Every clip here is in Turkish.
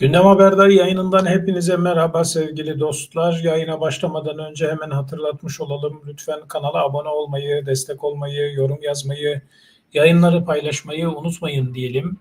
Gündem Haberdar yayınından hepinize merhaba sevgili dostlar. Yayına başlamadan önce hemen hatırlatmış olalım. Lütfen kanala abone olmayı, destek olmayı, yorum yazmayı, yayınları paylaşmayı unutmayın diyelim.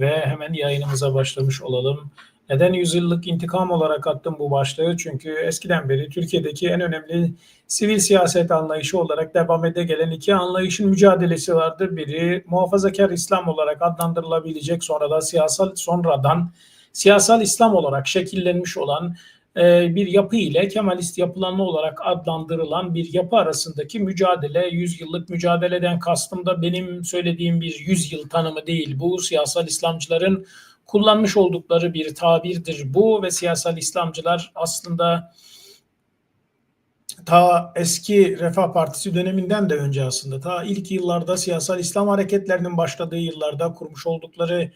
Ve hemen yayınımıza başlamış olalım. Neden yüzyıllık intikam olarak attım bu başlığı? Çünkü eskiden beri Türkiye'deki en önemli sivil siyaset anlayışı olarak devam ede gelen iki anlayışın mücadelesi vardır. Biri muhafazakar İslam olarak adlandırılabilecek sonra da siyasal sonradan siyasal İslam olarak şekillenmiş olan e, bir yapı ile Kemalist yapılanma olarak adlandırılan bir yapı arasındaki mücadele, yüzyıllık mücadeleden kastım da benim söylediğim bir yüzyıl tanımı değil. Bu siyasal İslamcıların kullanmış oldukları bir tabirdir bu ve siyasal İslamcılar aslında ta eski Refah Partisi döneminden de önce aslında ta ilk yıllarda siyasal İslam hareketlerinin başladığı yıllarda kurmuş oldukları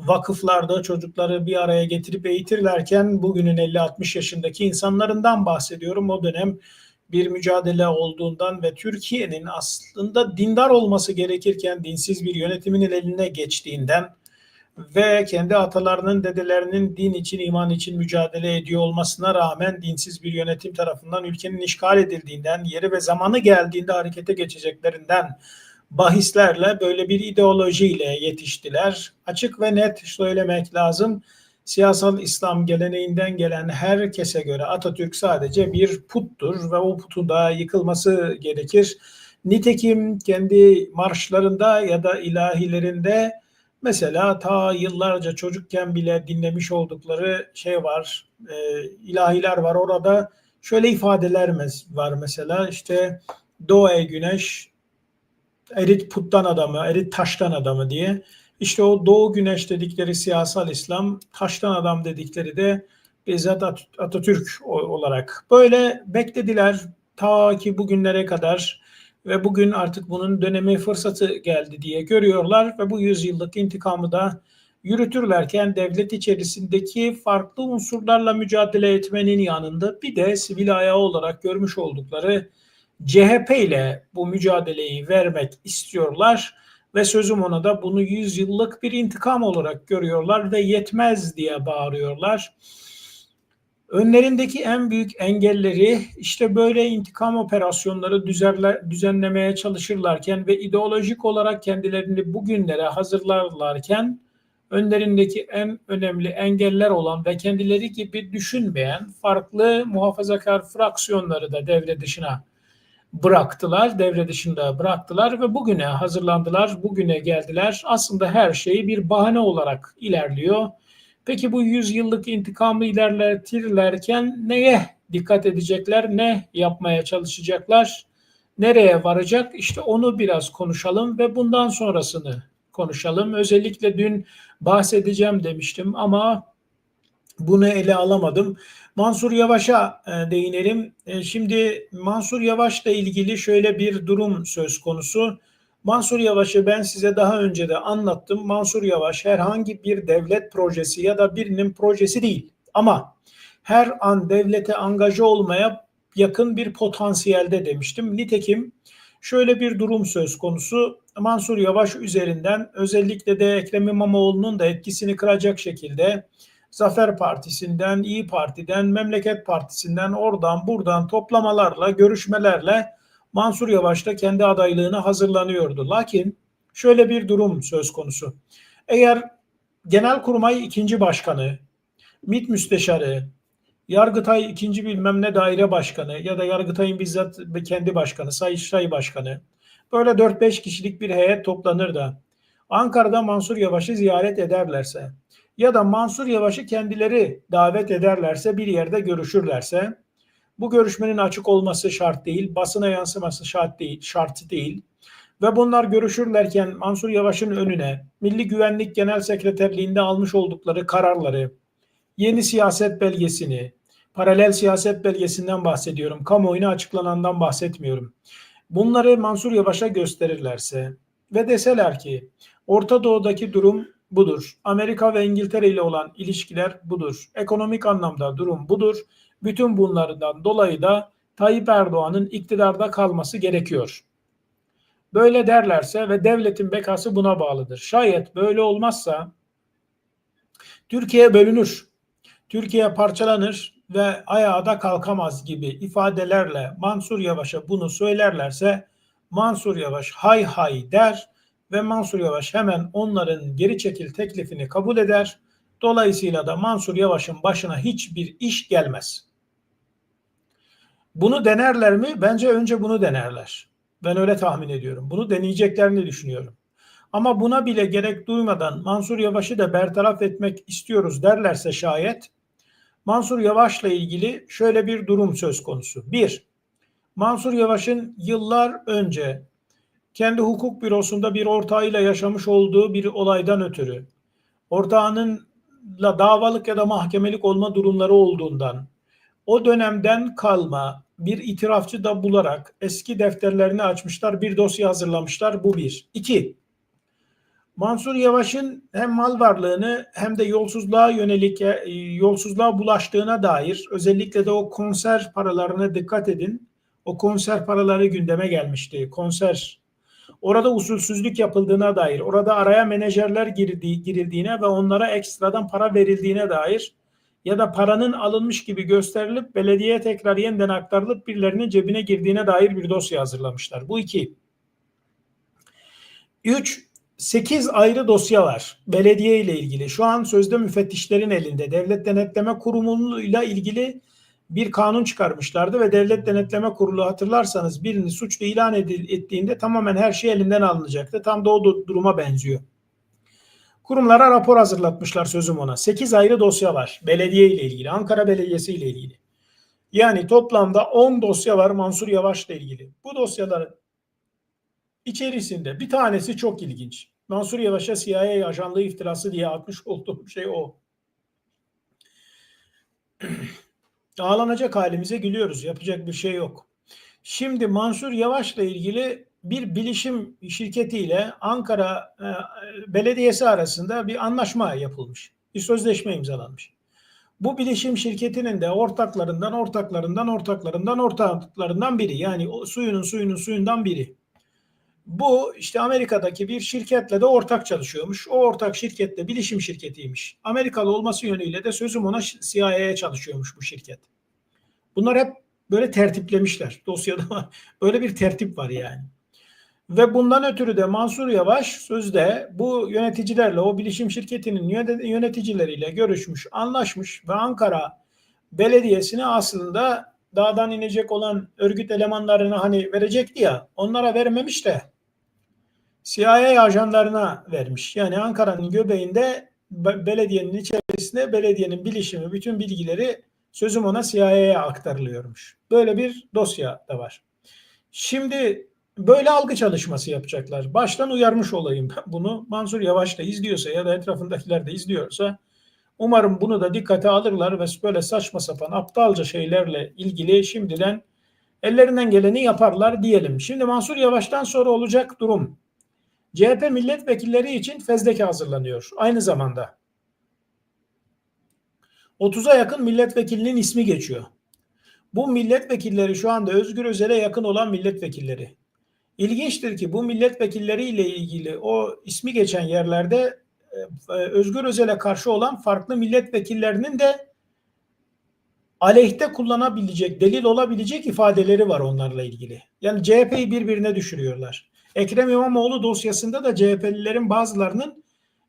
vakıflarda çocukları bir araya getirip eğitirlerken bugünün 50-60 yaşındaki insanlarından bahsediyorum. O dönem bir mücadele olduğundan ve Türkiye'nin aslında dindar olması gerekirken dinsiz bir yönetiminin eline geçtiğinden ve kendi atalarının, dedelerinin din için, iman için mücadele ediyor olmasına rağmen dinsiz bir yönetim tarafından ülkenin işgal edildiğinden, yeri ve zamanı geldiğinde harekete geçeceklerinden bahislerle böyle bir ideolojiyle yetiştiler. Açık ve net söylemek lazım. Siyasal İslam geleneğinden gelen herkese göre Atatürk sadece bir puttur ve o putun da yıkılması gerekir. Nitekim kendi marşlarında ya da ilahilerinde mesela ta yıllarca çocukken bile dinlemiş oldukları şey var, e, ilahiler var orada. Şöyle ifadeler var mesela işte Doğu ey güneş, erit puttan adamı, erit taştan adamı diye. İşte o doğu güneş dedikleri siyasal İslam, taştan adam dedikleri de bizzat Atatürk olarak. Böyle beklediler ta ki bugünlere kadar ve bugün artık bunun dönemi fırsatı geldi diye görüyorlar ve bu yüzyıllık intikamı da yürütürlerken devlet içerisindeki farklı unsurlarla mücadele etmenin yanında bir de sivil ayağı olarak görmüş oldukları CHP ile bu mücadeleyi vermek istiyorlar ve sözüm ona da bunu yüzyıllık bir intikam olarak görüyorlar ve yetmez diye bağırıyorlar. Önlerindeki en büyük engelleri işte böyle intikam operasyonları düzenle, düzenlemeye çalışırlarken ve ideolojik olarak kendilerini bugünlere hazırlarlarken önlerindeki en önemli engeller olan ve kendileri gibi düşünmeyen farklı muhafazakar fraksiyonları da devre dışına bıraktılar, devre dışında bıraktılar ve bugüne hazırlandılar, bugüne geldiler. Aslında her şey bir bahane olarak ilerliyor. Peki bu yüzyıllık intikamı ilerletirlerken neye dikkat edecekler, ne yapmaya çalışacaklar, nereye varacak? İşte onu biraz konuşalım ve bundan sonrasını konuşalım. Özellikle dün bahsedeceğim demiştim ama bunu ele alamadım. Mansur Yavaş'a e, değinelim. E, şimdi Mansur Yavaş'la ilgili şöyle bir durum söz konusu. Mansur Yavaş'ı ben size daha önce de anlattım. Mansur Yavaş herhangi bir devlet projesi ya da birinin projesi değil. Ama her an devlete angaja olmaya yakın bir potansiyelde demiştim. Nitekim şöyle bir durum söz konusu. Mansur Yavaş üzerinden özellikle de Ekrem İmamoğlu'nun da etkisini kıracak şekilde Zafer Partisi'nden, İyi Parti'den, Memleket Partisi'nden oradan buradan toplamalarla, görüşmelerle Mansur Yavaş da kendi adaylığını hazırlanıyordu. Lakin şöyle bir durum söz konusu. Eğer Genelkurmay ikinci başkanı, MİT müsteşarı, Yargıtay ikinci bilmem ne daire başkanı ya da Yargıtay'ın bizzat kendi başkanı, Sayıştay başkanı böyle 4-5 kişilik bir heyet toplanır da Ankara'da Mansur Yavaş'ı ziyaret ederlerse ya da Mansur Yavaş'ı kendileri davet ederlerse bir yerde görüşürlerse bu görüşmenin açık olması şart değil, basına yansıması şart değil, şart değil. Ve bunlar görüşürlerken Mansur Yavaş'ın önüne Milli Güvenlik Genel Sekreterliğinde almış oldukları kararları, yeni siyaset belgesini, paralel siyaset belgesinden bahsediyorum. Kamuoyuna açıklanandan bahsetmiyorum. Bunları Mansur Yavaş'a gösterirlerse ve deseler ki Orta Doğu'daki durum budur. Amerika ve İngiltere ile olan ilişkiler budur. Ekonomik anlamda durum budur. Bütün bunlardan dolayı da Tayyip Erdoğan'ın iktidarda kalması gerekiyor. Böyle derlerse ve devletin bekası buna bağlıdır. Şayet böyle olmazsa Türkiye bölünür. Türkiye parçalanır ve ayağa da kalkamaz gibi ifadelerle Mansur Yavaş'a bunu söylerlerse Mansur Yavaş hay hay der ve Mansur Yavaş hemen onların geri çekil teklifini kabul eder. Dolayısıyla da Mansur Yavaş'ın başına hiçbir iş gelmez. Bunu denerler mi? Bence önce bunu denerler. Ben öyle tahmin ediyorum. Bunu deneyeceklerini düşünüyorum. Ama buna bile gerek duymadan Mansur Yavaş'ı da bertaraf etmek istiyoruz derlerse şayet Mansur Yavaş'la ilgili şöyle bir durum söz konusu. Bir, Mansur Yavaş'ın yıllar önce kendi hukuk bürosunda bir ortağıyla yaşamış olduğu bir olaydan ötürü ortağınınla davalık ya da mahkemelik olma durumları olduğundan o dönemden kalma bir itirafçı da bularak eski defterlerini açmışlar, bir dosya hazırlamışlar. Bu bir. İki, Mansur Yavaş'ın hem mal varlığını hem de yolsuzluğa yönelik e, yolsuzluğa bulaştığına dair özellikle de o konser paralarına dikkat edin. O konser paraları gündeme gelmişti. Konser orada usulsüzlük yapıldığına dair, orada araya menajerler girdiği, girildiğine ve onlara ekstradan para verildiğine dair ya da paranın alınmış gibi gösterilip belediyeye tekrar yeniden aktarılıp birilerinin cebine girdiğine dair bir dosya hazırlamışlar. Bu iki. Üç, 8 ayrı dosya var belediye ile ilgili. Şu an sözde müfettişlerin elinde. Devlet Denetleme Kurumu'yla ilgili bir kanun çıkarmışlardı ve Devlet Denetleme Kurulu hatırlarsanız birini suçlu ilan ettiğinde tamamen her şey elinden alınacaktı. Tam da o duruma benziyor. Kurumlara rapor hazırlatmışlar sözüm ona. 8 ayrı dosya var belediye ile ilgili. Ankara Belediyesi ile ilgili. Yani toplamda 10 dosya var Mansur Yavaş ile ilgili. Bu dosyaların içerisinde bir tanesi çok ilginç. Mansur Yavaş'a CIA ajanlığı iftirası diye atmış olduğum şey o. Ağlanacak halimize gülüyoruz. Yapacak bir şey yok. Şimdi Mansur Yavaş'la ilgili bir bilişim şirketiyle Ankara e, Belediyesi arasında bir anlaşma yapılmış. Bir sözleşme imzalanmış. Bu bilişim şirketinin de ortaklarından, ortaklarından, ortaklarından, ortaklarından biri. Yani o suyunun suyunun suyundan biri. Bu işte Amerika'daki bir şirketle de ortak çalışıyormuş. O ortak şirket de bilişim şirketiymiş. Amerikalı olması yönüyle de sözüm ona CIA'ya çalışıyormuş bu şirket. Bunlar hep böyle tertiplemişler. Dosyada böyle bir tertip var yani. Ve bundan ötürü de Mansur Yavaş sözde bu yöneticilerle o bilişim şirketinin yöneticileriyle görüşmüş, anlaşmış ve Ankara Belediyesi'ne aslında dağdan inecek olan örgüt elemanlarını hani verecekti ya onlara vermemiş de CIA ajanlarına vermiş. Yani Ankara'nın göbeğinde belediyenin içerisinde belediyenin bilişimi bütün bilgileri sözüm ona CIA'ya aktarılıyormuş. Böyle bir dosya da var. Şimdi böyle algı çalışması yapacaklar. Baştan uyarmış olayım bunu. Mansur Yavaş da izliyorsa ya da etrafındakiler de izliyorsa umarım bunu da dikkate alırlar ve böyle saçma sapan aptalca şeylerle ilgili şimdiden ellerinden geleni yaparlar diyelim. Şimdi Mansur Yavaş'tan sonra olacak durum CHP milletvekilleri için fezleke hazırlanıyor aynı zamanda. 30'a yakın milletvekilinin ismi geçiyor. Bu milletvekilleri şu anda Özgür Özel'e yakın olan milletvekilleri. İlginçtir ki bu milletvekilleriyle ilgili o ismi geçen yerlerde e, Özgür Özel'e karşı olan farklı milletvekillerinin de aleyhte kullanabilecek, delil olabilecek ifadeleri var onlarla ilgili. Yani CHP'yi birbirine düşürüyorlar. Ekrem İmamoğlu dosyasında da CHP'lilerin bazılarının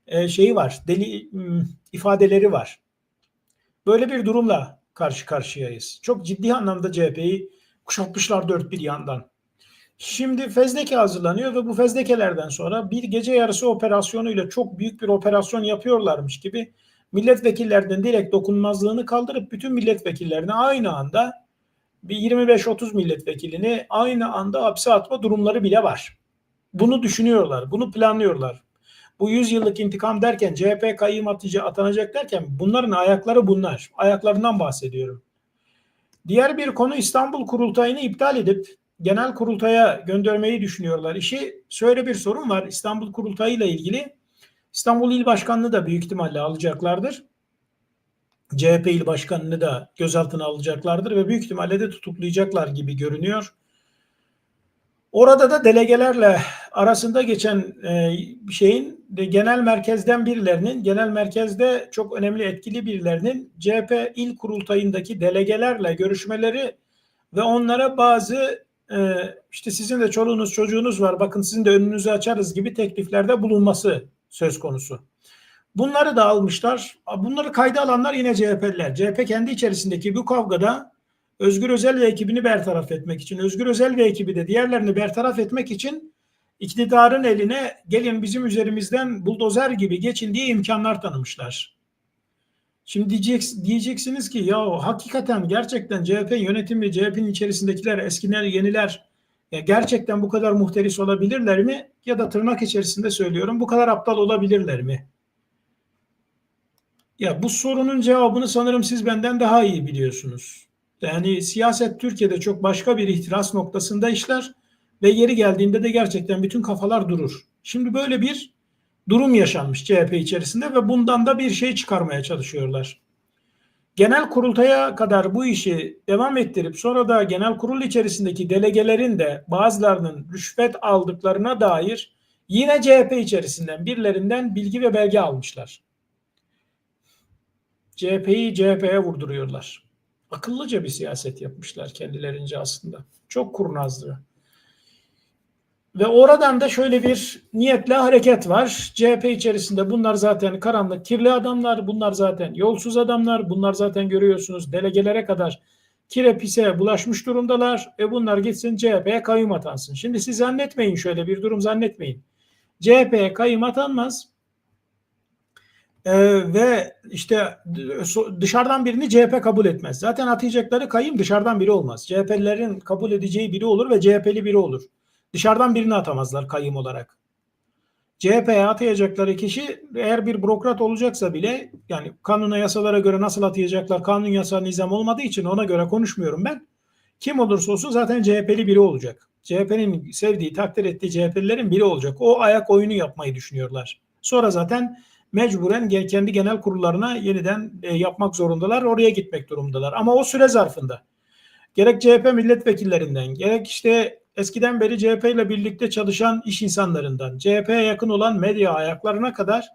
e, şeyi var, deli ifadeleri var. Böyle bir durumla karşı karşıyayız. Çok ciddi anlamda CHP'yi kuşatmışlar dört bir yandan. Şimdi fezleke hazırlanıyor ve bu fezlekelerden sonra bir gece yarısı operasyonuyla çok büyük bir operasyon yapıyorlarmış gibi milletvekillerinin direkt dokunmazlığını kaldırıp bütün milletvekillerine aynı anda bir 25-30 milletvekilini aynı anda hapse atma durumları bile var. Bunu düşünüyorlar, bunu planlıyorlar. Bu 100 yıllık intikam derken CHP kayyum atıcı atanacak derken bunların ayakları bunlar. Ayaklarından bahsediyorum. Diğer bir konu İstanbul kurultayını iptal edip genel kurultaya göndermeyi düşünüyorlar. İşi şöyle bir sorun var. İstanbul kurultayı ile ilgili İstanbul İl Başkanlığı da büyük ihtimalle alacaklardır. CHP İl Başkanı'nı da gözaltına alacaklardır ve büyük ihtimalle de tutuklayacaklar gibi görünüyor. Orada da delegelerle arasında geçen e, şeyin genel merkezden birilerinin, genel merkezde çok önemli etkili birilerinin CHP il kurultayındaki delegelerle görüşmeleri ve onlara bazı e, işte sizin de çoluğunuz çocuğunuz var bakın sizin de önünüzü açarız gibi tekliflerde bulunması söz konusu. Bunları da almışlar. Bunları kayda alanlar yine CHP'liler. CHP kendi içerisindeki bu kavgada Özgür Özel ve ekibini bertaraf etmek için, Özgür Özel ve ekibi de diğerlerini bertaraf etmek için iktidarın eline gelin bizim üzerimizden buldozer gibi geçin diye imkanlar tanımışlar. Şimdi diyecek, diyeceksiniz ki ya hakikaten gerçekten CHP yönetimi, CHP'nin içerisindekiler, eskiler, yeniler ya gerçekten bu kadar muhteris olabilirler mi? Ya da tırnak içerisinde söylüyorum bu kadar aptal olabilirler mi? Ya bu sorunun cevabını sanırım siz benden daha iyi biliyorsunuz. Yani siyaset Türkiye'de çok başka bir ihtiras noktasında işler ve yeri geldiğinde de gerçekten bütün kafalar durur. Şimdi böyle bir durum yaşanmış CHP içerisinde ve bundan da bir şey çıkarmaya çalışıyorlar. Genel kurultaya kadar bu işi devam ettirip sonra da genel kurul içerisindeki delegelerin de bazılarının rüşvet aldıklarına dair yine CHP içerisinden birilerinden bilgi ve belge almışlar. CHP'yi CHP'ye vurduruyorlar. Akıllıca bir siyaset yapmışlar kendilerince aslında. Çok kurnazdı. Ve oradan da şöyle bir niyetle hareket var. CHP içerisinde bunlar zaten karanlık, kirli adamlar, bunlar zaten yolsuz adamlar, bunlar zaten görüyorsunuz delegelere kadar kire pise bulaşmış durumdalar. E bunlar gitsin CHP'ye kayyum atansın. Şimdi siz zannetmeyin şöyle bir durum zannetmeyin. CHP'ye kayyum atanmaz. Ee, ve işte dışarıdan birini CHP kabul etmez. Zaten atayacakları kayım dışarıdan biri olmaz. CHP'lilerin kabul edeceği biri olur ve CHP'li biri olur. Dışarıdan birini atamazlar kayım olarak. CHP'ye atayacakları kişi eğer bir bürokrat olacaksa bile yani kanuna yasalara göre nasıl atayacaklar kanun yasa nizam olmadığı için ona göre konuşmuyorum ben. Kim olursa olsun zaten CHP'li biri olacak. CHP'nin sevdiği takdir ettiği CHP'lilerin biri olacak. O ayak oyunu yapmayı düşünüyorlar. Sonra zaten mecburen kendi genel kurullarına yeniden e, yapmak zorundalar. Oraya gitmek durumundalar. Ama o süre zarfında gerek CHP milletvekillerinden gerek işte eskiden beri CHP ile birlikte çalışan iş insanlarından CHP'ye yakın olan medya ayaklarına kadar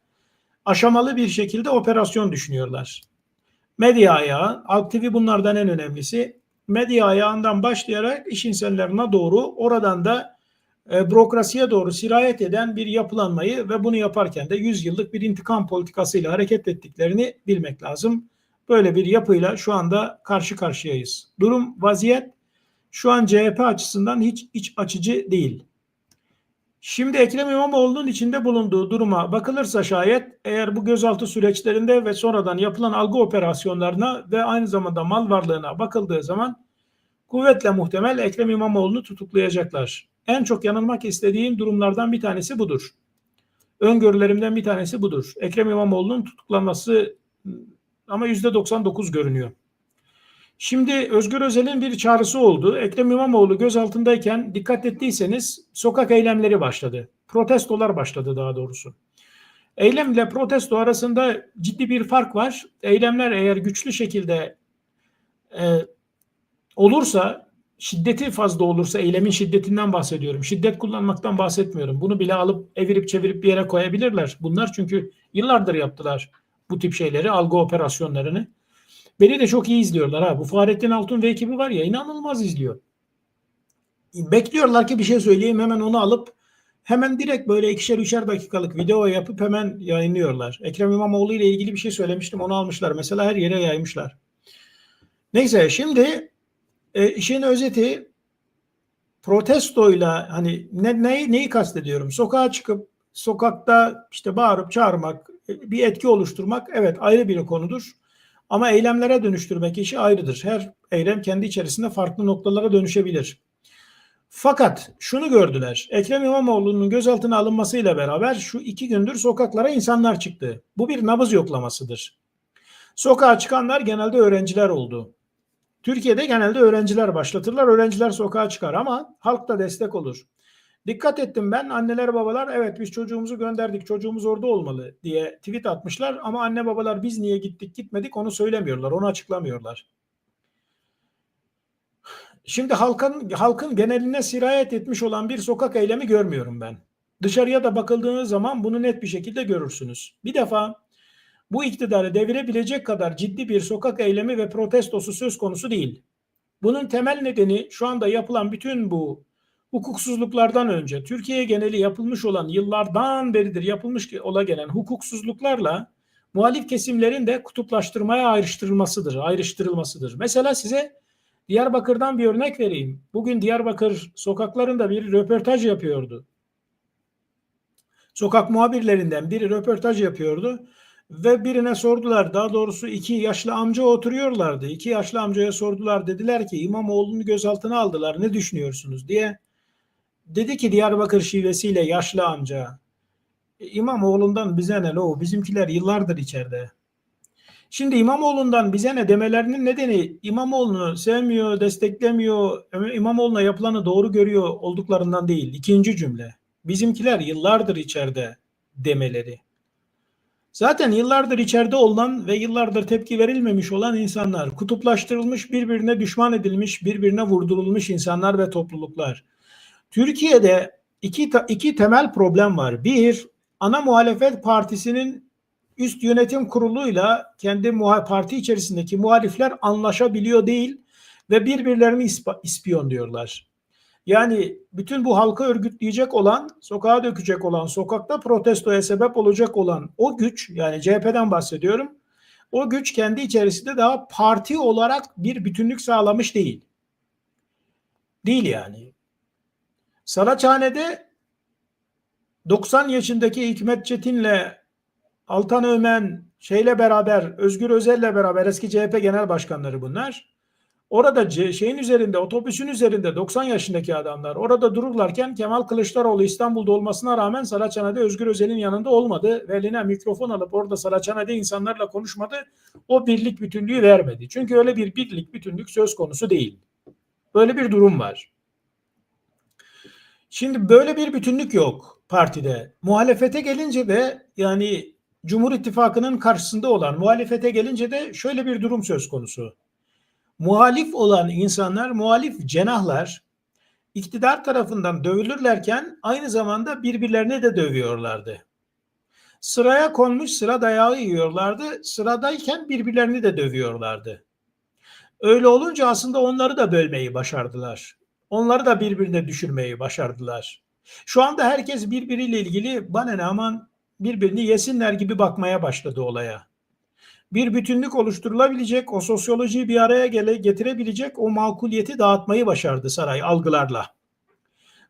aşamalı bir şekilde operasyon düşünüyorlar. Medya ayağı, Halk TV bunlardan en önemlisi. Medya ayağından başlayarak iş insanlarına doğru oradan da e, bürokrasiye doğru sirayet eden bir yapılanmayı ve bunu yaparken de 100 yıllık bir intikam politikasıyla hareket ettiklerini bilmek lazım. Böyle bir yapıyla şu anda karşı karşıyayız. Durum vaziyet şu an CHP açısından hiç iç açıcı değil. Şimdi Ekrem İmamoğlu'nun içinde bulunduğu duruma bakılırsa şayet eğer bu gözaltı süreçlerinde ve sonradan yapılan algı operasyonlarına ve aynı zamanda mal varlığına bakıldığı zaman kuvvetle muhtemel Ekrem İmamoğlu'nu tutuklayacaklar. En çok yanılmak istediğim durumlardan bir tanesi budur. Öngörülerimden bir tanesi budur. Ekrem İmamoğlu'nun tutuklanması ama yüzde 99 görünüyor. Şimdi Özgür Özel'in bir çağrısı oldu. Ekrem İmamoğlu gözaltındayken dikkat ettiyseniz sokak eylemleri başladı. Protestolar başladı daha doğrusu. Eylem ile protesto arasında ciddi bir fark var. Eylemler eğer güçlü şekilde e, olursa şiddeti fazla olursa eylemin şiddetinden bahsediyorum. Şiddet kullanmaktan bahsetmiyorum. Bunu bile alıp evirip çevirip bir yere koyabilirler. Bunlar çünkü yıllardır yaptılar bu tip şeyleri, algı operasyonlarını. Beni de çok iyi izliyorlar ha. Bu Fahrettin Altun ve ekibi var ya inanılmaz izliyor. Bekliyorlar ki bir şey söyleyeyim hemen onu alıp hemen direkt böyle ikişer üçer dakikalık video yapıp hemen yayınlıyorlar. Ekrem İmamoğlu ile ilgili bir şey söylemiştim onu almışlar. Mesela her yere yaymışlar. Neyse şimdi e, işin özeti protestoyla hani ne, neyi, neyi kastediyorum? Sokağa çıkıp sokakta işte bağırıp çağırmak, e, bir etki oluşturmak evet ayrı bir konudur. Ama eylemlere dönüştürmek işi ayrıdır. Her eylem kendi içerisinde farklı noktalara dönüşebilir. Fakat şunu gördüler. Ekrem İmamoğlu'nun gözaltına alınmasıyla beraber şu iki gündür sokaklara insanlar çıktı. Bu bir nabız yoklamasıdır. Sokağa çıkanlar genelde öğrenciler oldu. Türkiye'de genelde öğrenciler başlatırlar. Öğrenciler sokağa çıkar ama halk da destek olur. Dikkat ettim ben anneler babalar evet biz çocuğumuzu gönderdik çocuğumuz orada olmalı diye tweet atmışlar ama anne babalar biz niye gittik gitmedik onu söylemiyorlar onu açıklamıyorlar. Şimdi halkın halkın geneline sirayet etmiş olan bir sokak eylemi görmüyorum ben. Dışarıya da bakıldığınız zaman bunu net bir şekilde görürsünüz. Bir defa bu iktidarı devirebilecek kadar ciddi bir sokak eylemi ve protestosu söz konusu değil. Bunun temel nedeni şu anda yapılan bütün bu hukuksuzluklardan önce Türkiye geneli yapılmış olan yıllardan beridir yapılmış ola gelen hukuksuzluklarla muhalif kesimlerin de kutuplaştırmaya ayrıştırılmasıdır, ayrıştırılmasıdır. Mesela size Diyarbakır'dan bir örnek vereyim. Bugün Diyarbakır sokaklarında bir röportaj yapıyordu. Sokak muhabirlerinden biri röportaj yapıyordu ve birine sordular. Daha doğrusu iki yaşlı amca oturuyorlardı. İki yaşlı amcaya sordular. Dediler ki İmamoğlu'nu gözaltına aldılar. Ne düşünüyorsunuz diye. Dedi ki Diyarbakır şivesiyle yaşlı amca. "E, İmamoğlu'ndan bize ne lo? Bizimkiler yıllardır içeride. Şimdi İmamoğlu'ndan bize ne demelerinin nedeni İmamoğlu'nu sevmiyor, desteklemiyor, İmamoğlu'na yapılanı doğru görüyor olduklarından değil. İkinci cümle. Bizimkiler yıllardır içeride demeleri. Zaten yıllardır içeride olan ve yıllardır tepki verilmemiş olan insanlar, kutuplaştırılmış, birbirine düşman edilmiş, birbirine vurdurulmuş insanlar ve topluluklar. Türkiye'de iki, iki temel problem var. Bir, ana muhalefet partisinin üst yönetim kuruluyla kendi parti içerisindeki muhalifler anlaşabiliyor değil ve birbirlerini ispa- ispiyonluyorlar. Yani bütün bu halkı örgütleyecek olan, sokağa dökecek olan, sokakta protestoya sebep olacak olan o güç, yani CHP'den bahsediyorum. O güç kendi içerisinde daha parti olarak bir bütünlük sağlamış değil. Değil yani. Saraçhane'de 90 yaşındaki Hikmet Çetin'le Altan Ömen şeyle beraber, Özgür Özel'le beraber eski CHP genel başkanları bunlar. Orada şeyin üzerinde, otobüsün üzerinde 90 yaşındaki adamlar orada dururlarken Kemal Kılıçdaroğlu İstanbul'da olmasına rağmen Saraçhane'de Özgür Özel'in yanında olmadı. Ve eline mikrofon alıp orada Saraçhane'de insanlarla konuşmadı. O birlik bütünlüğü vermedi. Çünkü öyle bir birlik bütünlük söz konusu değil. Böyle bir durum var. Şimdi böyle bir bütünlük yok partide. Muhalefete gelince de yani Cumhur İttifakı'nın karşısında olan muhalefete gelince de şöyle bir durum söz konusu. Muhalif olan insanlar, muhalif cenahlar iktidar tarafından dövülürlerken aynı zamanda birbirlerini de dövüyorlardı. Sıraya konmuş sıra dayağı yiyorlardı. Sıradayken birbirlerini de dövüyorlardı. Öyle olunca aslında onları da bölmeyi başardılar. Onları da birbirine düşürmeyi başardılar. Şu anda herkes birbiriyle ilgili bana ne aman birbirini yesinler gibi bakmaya başladı olaya. Bir bütünlük oluşturulabilecek, o sosyolojiyi bir araya gele, getirebilecek o makuliyeti dağıtmayı başardı saray algılarla.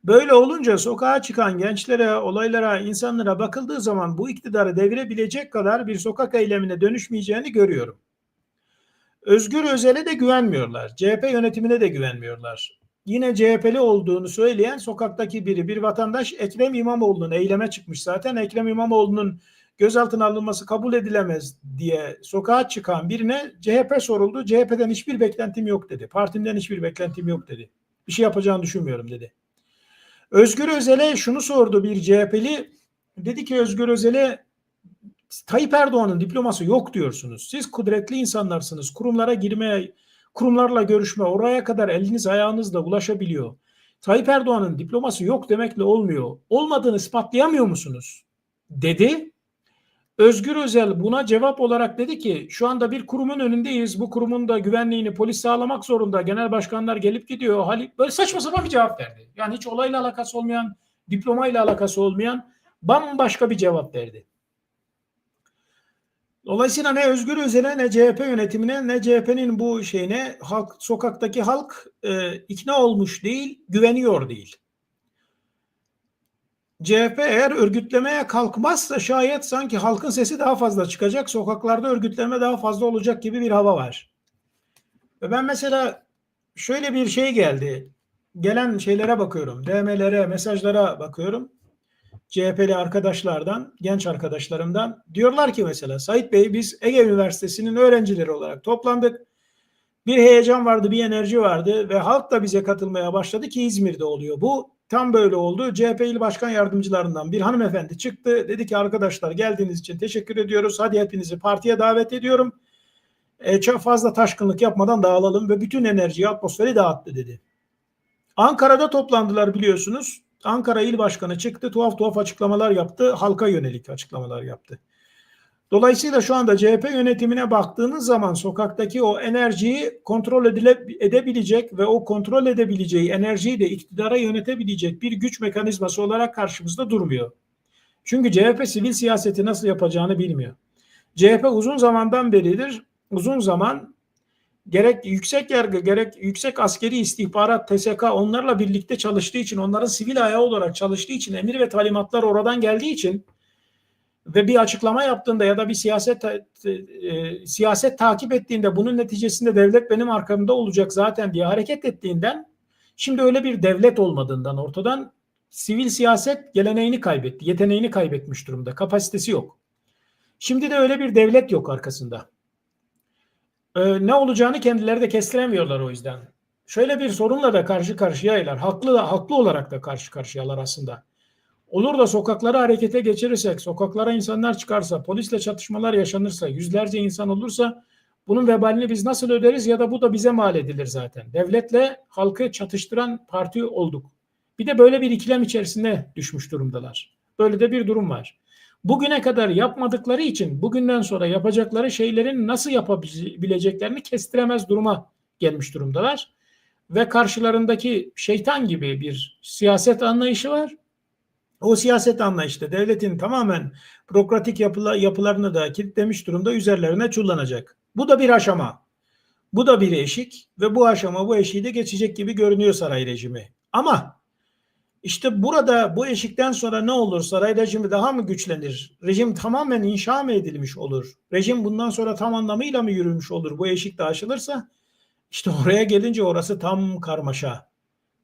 Böyle olunca sokağa çıkan gençlere, olaylara, insanlara bakıldığı zaman bu iktidarı devirebilecek kadar bir sokak eylemine dönüşmeyeceğini görüyorum. Özgür Özel'e de güvenmiyorlar. CHP yönetimine de güvenmiyorlar. Yine CHP'li olduğunu söyleyen sokaktaki biri, bir vatandaş Ekrem İmamoğlu'nun eyleme çıkmış zaten. Ekrem İmamoğlu'nun gözaltına alınması kabul edilemez diye sokağa çıkan birine CHP soruldu. CHP'den hiçbir beklentim yok dedi. Partimden hiçbir beklentim yok dedi. Bir şey yapacağını düşünmüyorum dedi. Özgür Özel'e şunu sordu bir CHP'li. Dedi ki Özgür Özel'e Tayyip Erdoğan'ın diploması yok diyorsunuz. Siz kudretli insanlarsınız. Kurumlara girmeye, kurumlarla görüşme, oraya kadar eliniz ayağınızla ulaşabiliyor. Tayyip Erdoğan'ın diploması yok demekle olmuyor. Olmadığını ispatlayamıyor musunuz? Dedi. Özgür Özel buna cevap olarak dedi ki şu anda bir kurumun önündeyiz. Bu kurumun da güvenliğini polis sağlamak zorunda. Genel başkanlar gelip gidiyor. Halil böyle saçma sapan bir cevap verdi. Yani hiç olayla alakası olmayan, diplomayla alakası olmayan bambaşka bir cevap verdi. Dolayısıyla ne Özgür Özel'e ne CHP yönetimine ne CHP'nin bu şeyine halk sokaktaki halk e, ikna olmuş değil, güveniyor değil. CHP eğer örgütlemeye kalkmazsa şayet sanki halkın sesi daha fazla çıkacak, sokaklarda örgütleme daha fazla olacak gibi bir hava var. Ve ben mesela şöyle bir şey geldi. Gelen şeylere bakıyorum, DM'lere, mesajlara bakıyorum. CHP'li arkadaşlardan, genç arkadaşlarımdan diyorlar ki mesela Sait Bey biz Ege Üniversitesi'nin öğrencileri olarak toplandık. Bir heyecan vardı, bir enerji vardı ve halk da bize katılmaya başladı ki İzmir'de oluyor. Bu tam böyle oldu. CHP il başkan yardımcılarından bir hanımefendi çıktı. Dedi ki arkadaşlar geldiğiniz için teşekkür ediyoruz. Hadi hepinizi partiye davet ediyorum. E, çok fazla taşkınlık yapmadan dağılalım ve bütün enerjiyi atmosferi dağıttı dedi. Ankara'da toplandılar biliyorsunuz. Ankara İl Başkanı çıktı tuhaf tuhaf açıklamalar yaptı. Halka yönelik açıklamalar yaptı. Dolayısıyla şu anda CHP yönetimine baktığınız zaman sokaktaki o enerjiyi kontrol edile, edebilecek ve o kontrol edebileceği enerjiyi de iktidara yönetebilecek bir güç mekanizması olarak karşımızda durmuyor. Çünkü CHP sivil siyaseti nasıl yapacağını bilmiyor. CHP uzun zamandan beridir, uzun zaman gerek yüksek yargı gerek yüksek askeri istihbarat TSK onlarla birlikte çalıştığı için onların sivil ayağı olarak çalıştığı için emir ve talimatlar oradan geldiği için ve bir açıklama yaptığında ya da bir siyaset e, siyaset takip ettiğinde bunun neticesinde devlet benim arkamda olacak zaten diye hareket ettiğinden şimdi öyle bir devlet olmadığından ortadan sivil siyaset geleneğini kaybetti, yeteneğini kaybetmiş durumda, kapasitesi yok. Şimdi de öyle bir devlet yok arkasında. Ee, ne olacağını kendileri de kestiremiyorlar o yüzden. Şöyle bir sorunla da karşı karşıyaylar. Haklı da haklı olarak da karşı karşıyalar aslında. Olur da sokakları harekete geçirirsek, sokaklara insanlar çıkarsa, polisle çatışmalar yaşanırsa, yüzlerce insan olursa bunun vebalini biz nasıl öderiz ya da bu da bize mal edilir zaten. Devletle halkı çatıştıran parti olduk. Bir de böyle bir ikilem içerisinde düşmüş durumdalar. Böyle de bir durum var. Bugüne kadar yapmadıkları için bugünden sonra yapacakları şeylerin nasıl yapabileceklerini kestiremez duruma gelmiş durumdalar. Ve karşılarındaki şeytan gibi bir siyaset anlayışı var. O siyaset anlayışta devletin tamamen bürokratik yapıla, yapılarını da kilitlemiş durumda üzerlerine çullanacak. Bu da bir aşama. Bu da bir eşik ve bu aşama bu eşiği de geçecek gibi görünüyor saray rejimi. Ama işte burada bu eşikten sonra ne olur? Saray rejimi daha mı güçlenir? Rejim tamamen inşa mı edilmiş olur? Rejim bundan sonra tam anlamıyla mı yürümüş olur? Bu eşik de aşılırsa işte oraya gelince orası tam karmaşa.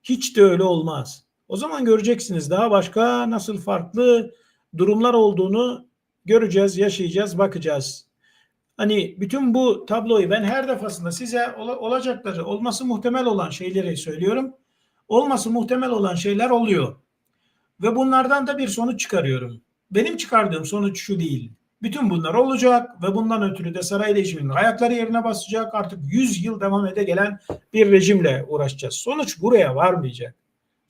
Hiç de öyle olmaz. O zaman göreceksiniz daha başka nasıl farklı durumlar olduğunu göreceğiz, yaşayacağız, bakacağız. Hani bütün bu tabloyu ben her defasında size olacakları, olması muhtemel olan şeyleri söylüyorum. Olması muhtemel olan şeyler oluyor. Ve bunlardan da bir sonuç çıkarıyorum. Benim çıkardığım sonuç şu değil. Bütün bunlar olacak ve bundan ötürü de saray rejiminin ayakları yerine basacak. Artık 100 yıl devam ede gelen bir rejimle uğraşacağız. Sonuç buraya varmayacak.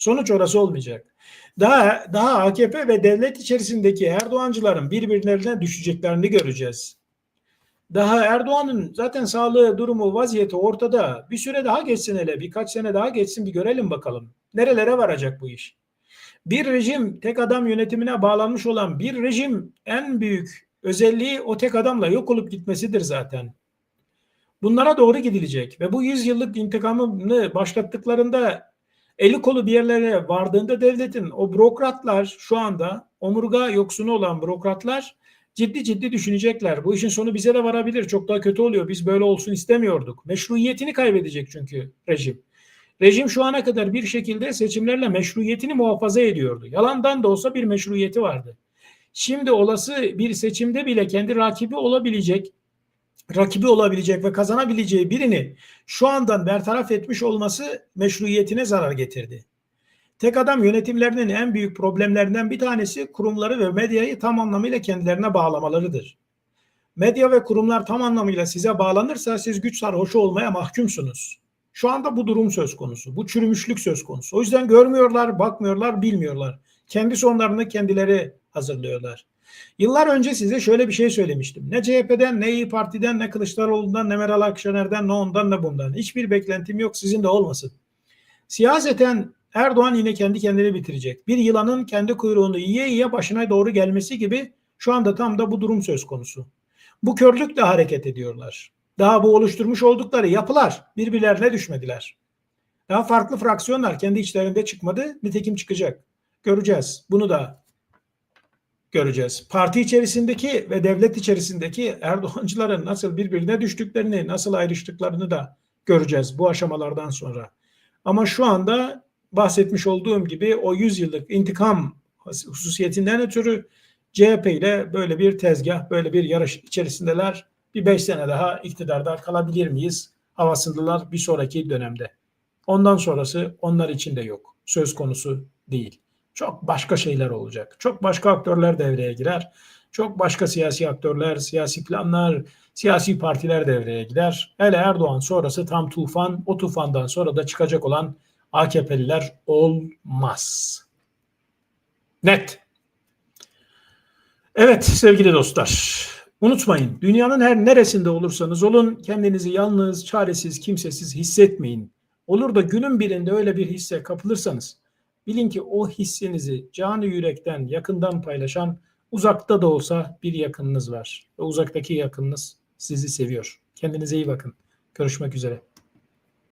Sonuç orası olmayacak. Daha daha AKP ve devlet içerisindeki Erdoğancıların birbirlerine düşeceklerini göreceğiz. Daha Erdoğan'ın zaten sağlığı durumu vaziyeti ortada. Bir süre daha geçsin hele birkaç sene daha geçsin bir görelim bakalım. Nerelere varacak bu iş? Bir rejim tek adam yönetimine bağlanmış olan bir rejim en büyük özelliği o tek adamla yok olup gitmesidir zaten. Bunlara doğru gidilecek ve bu 100 yıllık intikamını başlattıklarında eli kolu bir yerlere vardığında devletin o bürokratlar şu anda omurga yoksunu olan bürokratlar ciddi ciddi düşünecekler. Bu işin sonu bize de varabilir. Çok daha kötü oluyor. Biz böyle olsun istemiyorduk. Meşruiyetini kaybedecek çünkü rejim. Rejim şu ana kadar bir şekilde seçimlerle meşruiyetini muhafaza ediyordu. Yalandan da olsa bir meşruiyeti vardı. Şimdi olası bir seçimde bile kendi rakibi olabilecek, rakibi olabilecek ve kazanabileceği birini şu andan bertaraf etmiş olması meşruiyetine zarar getirdi. Tek adam yönetimlerinin en büyük problemlerinden bir tanesi kurumları ve medyayı tam anlamıyla kendilerine bağlamalarıdır. Medya ve kurumlar tam anlamıyla size bağlanırsa siz güç sarhoşu olmaya mahkumsunuz. Şu anda bu durum söz konusu. Bu çürümüşlük söz konusu. O yüzden görmüyorlar, bakmıyorlar, bilmiyorlar. Kendi sonlarını kendileri hazırlıyorlar. Yıllar önce size şöyle bir şey söylemiştim. Ne CHP'den, ne İyi Parti'den, ne Kılıçdaroğlu'ndan, ne Meral Akşener'den, ne ondan, ne bundan. Hiçbir beklentim yok sizin de olmasın. Siyaseten Erdoğan yine kendi kendini bitirecek. Bir yılanın kendi kuyruğunu yiye yiye başına doğru gelmesi gibi şu anda tam da bu durum söz konusu. Bu körlükle hareket ediyorlar. Daha bu oluşturmuş oldukları yapılar birbirlerine düşmediler. Daha farklı fraksiyonlar kendi içlerinde çıkmadı. Nitekim çıkacak. Göreceğiz. Bunu da göreceğiz. Parti içerisindeki ve devlet içerisindeki Erdoğancıların nasıl birbirine düştüklerini, nasıl ayrıştıklarını da göreceğiz bu aşamalardan sonra. Ama şu anda bahsetmiş olduğum gibi o 100 yıllık intikam hususiyetinden ötürü CHP ile böyle bir tezgah, böyle bir yarış içerisindeler. Bir beş sene daha iktidarda kalabilir miyiz? Havasındalar bir sonraki dönemde. Ondan sonrası onlar için de yok. Söz konusu değil. Çok başka şeyler olacak. Çok başka aktörler devreye girer. Çok başka siyasi aktörler, siyasi planlar, siyasi partiler devreye girer. Hele Erdoğan sonrası tam tufan, o tufandan sonra da çıkacak olan AKP'liler olmaz. Net. Evet sevgili dostlar. Unutmayın dünyanın her neresinde olursanız olun kendinizi yalnız, çaresiz, kimsesiz hissetmeyin. Olur da günün birinde öyle bir hisse kapılırsanız bilin ki o hissinizi canı yürekten, yakından paylaşan uzakta da olsa bir yakınınız var. Ve uzaktaki yakınınız sizi seviyor. Kendinize iyi bakın. Görüşmek üzere.